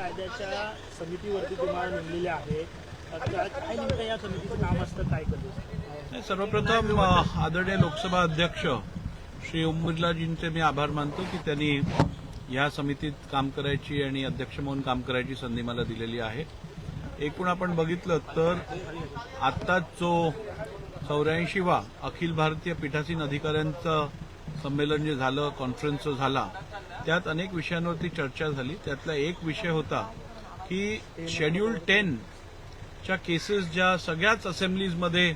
कायद्याच्या समितीवरती तुम्हाला नेमलेले आहे. काय नेमकं या समितीचं काम असतं काय करतं सर्वप्रथम आदरणीय लोकसभा अध्यक्ष श्री ओम बिर्लाजींचे मी आभार मानतो की त्यांनी या समितीत काम करायची आणि अध्यक्ष म्हणून काम करायची संधी मला दिलेली आहे. एकूण आपण बघितलं तर आत्ताच जो चौऱ्याऐंशीवा अखिल भारतीय पीठासीन अधिकाऱ्यांचं संमेलन जे झालं कॉन्फरन्स जो झाला त्यात अनेक विषयांवरती चर्चा झाली. त्यातला एक विषय होता की शेड्यूल टेनच्या केसेस ज्या सगळ्याच असेंब्लीजमध्ये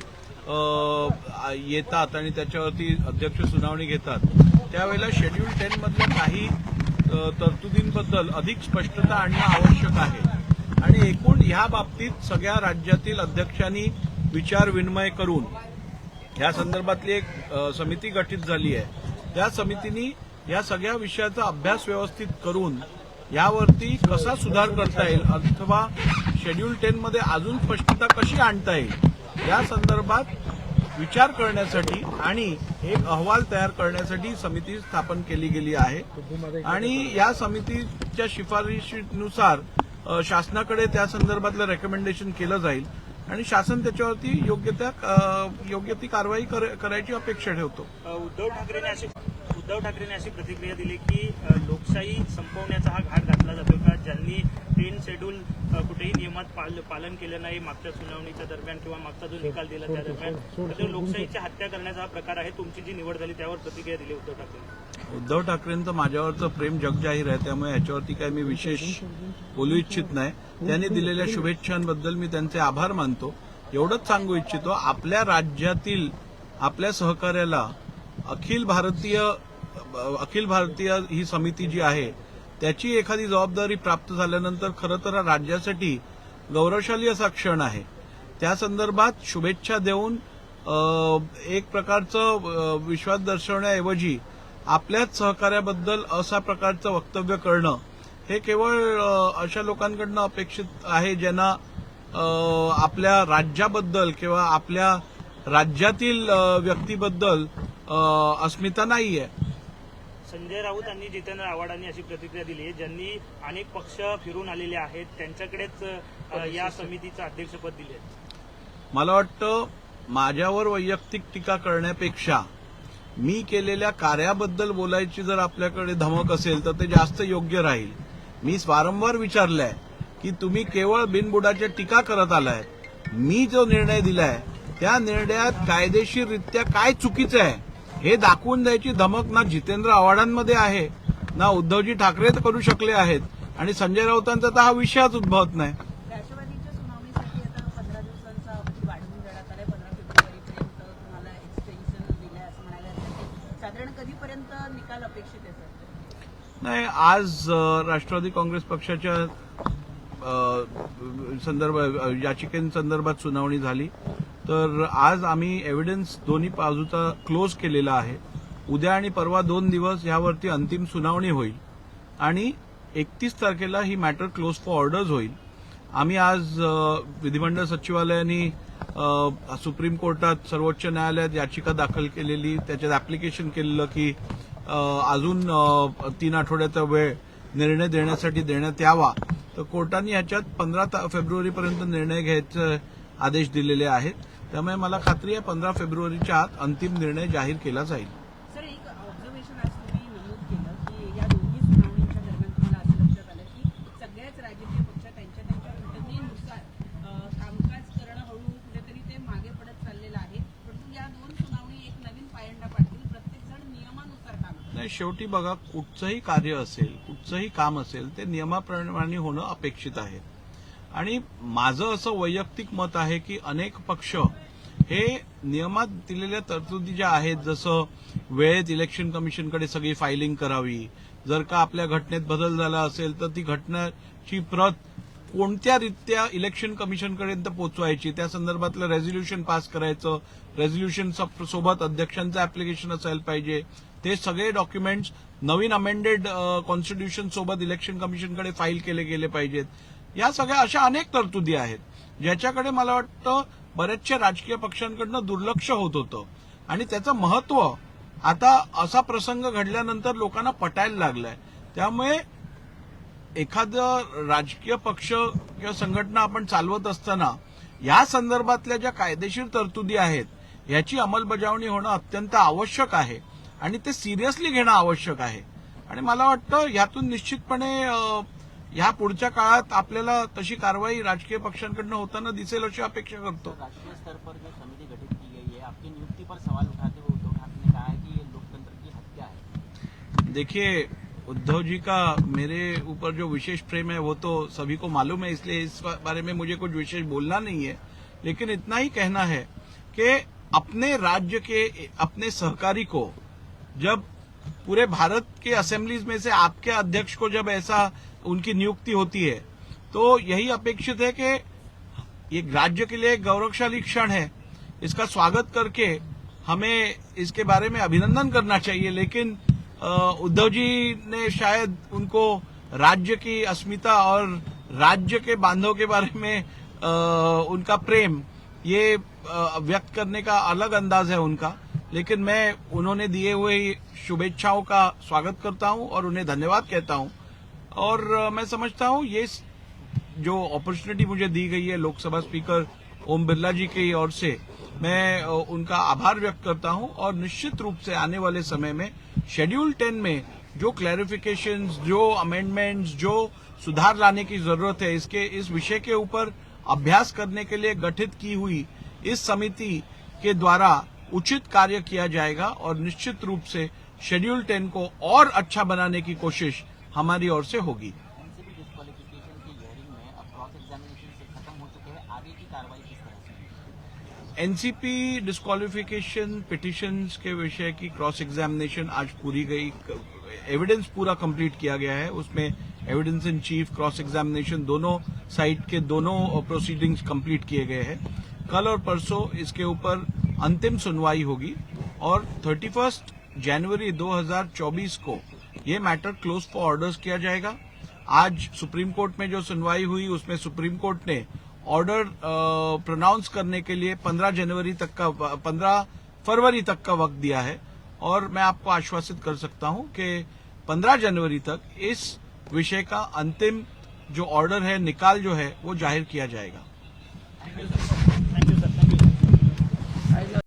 येतात आणि त्याच्यावरती अध्यक्ष सुनावणी घेतात त्यावेळेला शेड्यूल टेनमधल्या काही तरतुदींबद्दल अधिक स्पष्टता आणणं आवश्यक आहे. आणि एकूण ह्या बाबतीत सगळ्या राज्यातील अध्यक्षांनी विचार विनिमय करून या संदर्भातली एक समिती गठीत झाली आहे. त्या समितीने या सगळ्या विषयाचा अभ्यास व्यवस्थित करून यावरती कसा सुधार करता येईल अथवा शेड्यूल टेन मध्ये अजून स्पष्टता कशी आणता येईल या संदर्भात विचार करण्यासाठी आणि एक अहवाल तयार करण्यासाठी समिती स्थापन केली गेली आहे. आणि या समितीच्या शिफारशीनुसार शासनाकडे त्या संदर्भातलं रेकमेंडेशन केलं जाईल आणि शासन त्याच्यावरती योग्य त्या योग्य ती कारवाई कर- करायची अपेक्षा ठेवतो. उद्धव ठाकरे उद्धव ठाकरेने अशी प्रतिक्रिया दिली की लोकशाही संपवण्याचा हा घाट घातला जातो का ज्यांनी टेन शेड्यूल कुठेही नियमात पाल- पालन केलं नाही मागच्या सुनावणीच्या दरम्यान किंवा मागचा जो निकाल दिला त्या दरम्यान लोकशाहीची हत्या करण्याचा हा प्रकार आहे. तुमची जी निवड झाली त्यावर प्रतिक्रिया दिली उद्धव ठाकरे उद्धव ठाकरेंचं माझ्यावरचं प्रेम जगजाहीर आहे. त्यामुळे याच्यावरती काही मी विशेष बोलू इच्छित नाही. त्यांनी दिलेल्या शुभेच्छांबद्दल मी त्यांचे आभार मानतो. एवढंच सांगू इच्छितो आपल्या राज्यातील आपल्या सहकार्याला अखिल भारतीय अखिल भारतीय ही समिती जी आहे त्याची एखादी जबाबदारी प्राप्त झाल्यानंतर खरं तर राज्यासाठी गौरवशाली असा क्षण आहे. त्या संदर्भात शुभेच्छा देऊन एक प्रकारचं विश्वास दर्शवण्याऐवजी आपल्याच सहकार्याबद्दल अशा प्रकारचं वक्तव्य करणं हे केवळ अशा लोकांकडनं अपेक्षित आहे ज्यांना आपल्या राज्याबद्दल किंवा आपल्या राज्यातील व्यक्तीबद्दल अस्मिता अस्मिता नाहीये. संजय राऊत आणि जितेंद्र आव्हाडांनी अशी प्रतिक्रिया दिली आहे. ज्यांनी अनेक पक्ष फिरून आलेले आहेत त्यांच्याकडेच या समितीचं अध्यक्षपद दिले मला वाटतं माझ्यावर वैयक्तिक टीका करण्यापेक्षा मी केलेल्या कार्याबद्दल बोलायची जर आपल्याकडे धमक असेल तर ते जास्त योग्य राहील. मी वारंवार विचारलंय की तुम्ही केवळ बिनबुडाच्या टीका करत आलाय. मी जो निर्णय दिलाय त्या निर्णयात कायदेशीररित्या काय चुकीचं आहे? हे दाखवून द्यायची धमक ना जितेंद्र आव्हाडांमध्ये आहे ना उद्धवजी ठाकरे करू शकले आहेत. आणि संजय राऊतांचा तर हा विषयच उद्भवत नाही. नाही. आज राष्ट्रवादी काँग्रेस पक्षाच्या संदर्भ याचिकेसंदर्भात सुनावणी झाली. तर आज आम्ही एव्हिडन्स दोन्ही बाजूचा क्लोज केलेला आहे. उद्या आणि परवा दोन दिवस यावरती अंतिम सुनावणी होईल. आणि एकतीस तारखेला ही मॅटर क्लोज फॉर ऑर्डर्स होईल. आम्ही आज विधिमंडळ सचिवालयाने सुप्रीम कोर्टात सर्वोच्च न्यायालयात याचिका दाखल केलेली त्याच्यात ऍप्लिकेशन केलेलं की अजून तीन आठवड्याचा वेळ निर्णय देण्यासाठी देण्यात यावा. तर कोर्टाने ह्याच्यात पंधरा फेब्रुवारीपर्यंत निर्णय घ्यायचं आदेश दिलेले आहेत. त्यामुळे मला खात्री आहे पंधरा फेब्रुवारीच्या आत अंतिम निर्णय जाहीर केला जाईल. सर एक ऑब्झर्वेशन आज तुम्ही नमूद केलं की या दोन्ही सुनावणीच्या दरम्यान तुम्हाला असं लक्षात आलं की सगळ्याच राजकीय पक्ष त्यांच्या त्यांच्या घटनेनुसार अं, कामकाज करणं हळूहळू कुठेतरी ते मागे पडत चाललेलं आहे. परंतु या दोन सुनावणी एक नवीन पायंडा पाडतील. प्रत्येक जण नियमानुसार काम करेल. नाही शेवटी बघा कुठचंही कार्य असेल कुठचंही काम असेल ते नियमाप्रमाणे होणं अपेक्षित आहे. आणि माझं असं वैयक्तिक मत आहे की अनेक पक्ष हे नियमात दिलेल्या तरतुदी ज्या आहेत जसं वेळेत इलेक्शन कमिशनकडे सगळी फायलिंग करावी जर का आपल्या घटनेत बदल झाला असेल तर ती घटनेची प्रत कोणत्या रित्या इलेक्शन कमिशनपर्यंत पोहोचवायची त्या संदर्भातलं रेझोल्युशन पास करायचं. रेझोल्युशन सोबत अध्यक्षांचं ऍप्लिकेशन असायला पाहिजे. ते सगळे डॉक्युमेंट्स नवीन अमेंडेड कॉन्स्टिट्यूशन सोबत इलेक्शन कमिशनकडे फाईल केले गेले पाहिजेत. या सगळ्या अशा अनेक तरतुदी आहेत ज्याच्याकडे मला वाटतं बरेचशे राजकीय पक्षांकडनं दुर्लक्ष होत होतं. आणि त्याचं महत्त्व आता असा प्रसंग घडल्यानंतर लोकांना पटायला लागलाय. त्यामुळे एखादं राजकीय पक्ष किंवा संघटना आपण चालवत असताना या संदर्भातल्या ज्या कायदेशीर तरतुदी आहेत याची अंमलबजावणी होणं अत्यंत आवश्यक आहे आणि ते सिरियसली घेणं आवश्यक आहे. आणि मला वाटतं यातून निश्चितपणे ह्या पुढच्या काळात आपल्याला तशी कारवाई राजकीय पक्षांकडनं होताना दिसेल अशी अपेक्षा करतो. राष्ट्रीय स्तर पर जो समिति गठित की गई है आपकी नियुक्ति पर सवाल उठाते हुए उद्धव ठाकरे ने कहा है कि ये लोकतंत्र की हत्या है। देखिए उद्धव जी का मेरे ऊपर जो विशेष प्रेम है वो तो सभी को मालूम है इसलिए इस बारे में मुझे कुछ विशेष बोलना नहीं है। लेकिन इतना ही कहना है कि अपने राज्य के अपने सहकारी को जब पूरे भारत के असेंबलीज में से आपके अध्यक्ष को जब ऐसा उनकी नियुक्ति होती है तो यही अपेक्षित है कि ये राज्य के लिए गौरवशाली क्षण है। इसका स्वागत करके हमें इसके बारे में अभिनंदन करना चाहिए लेकिन उद्धव जी ने शायद उनको राज्य की अस्मिता और राज्य के बांधव के बारे में अ, उनका प्रेम ये व्यक्त करने का अलग अंदाज है उनका। लेकिन मैं उन्होंने दिए हुए शुभेच्छाओं का स्वागत करता हूँ और उन्हें धन्यवाद कहता हूँ। और मैं समझता हूँ ये जो अपॉर्चुनिटी मुझे दी गई है लोकसभा स्पीकर ओम बिरला जी की ओर से, मैं उनका आभार व्यक्त करता हूँ और निश्चित रूप से आने वाले समय में शेड्यूल टेन में जो क्लैरिफिकेशन जो अमेंडमेंट्स जो सुधार लाने की ज़रूरत है, इसके, इस विषय के ऊपर अभ्यास करने के लिए गठित की हुई इस समिति के द्वारा उचित कार्य किया जाएगा और निश्चित रूप से शेड्यूल टेन को और अच्छा बनाने की कोशिश हमारी ओर से होगी। एनसीपी डिस्कालिफिकेशन आगे की विषय की क्रॉस एग्जामिनेशन आज पूरी गई एविडेंस पूरा कंप्लीट किया गया है। उसमें evidence in chief cross examination दोनों साइड के दोनों प्रोसीडिंग्स कंप्लीट किए गए हैं। कल और परसों इसके ऊपर अंतिम सुनवाई होगी और थर्टी फ़र्स्ट जनवरी 2024 को ये मैटर क्लोज फॉर ऑर्डर्स किया जाएगा। आज सुप्रीम कोर्ट में जो सुनवाई हुई, उसमें सुप्रीम कोर्ट ने ऑर्डर प्रोनाउंस करने के लिए 15 जनवरी तक का 15 फरवरी तक का वक्त दिया है और मैं आपको आश्वासित कर सकता हूँ कि 15 जनवरी तक इस विषय का अंतिम जो ऑर्डर है, निकाल जो है, वो ज़ाहिर किया जाएगा। Ahí lo...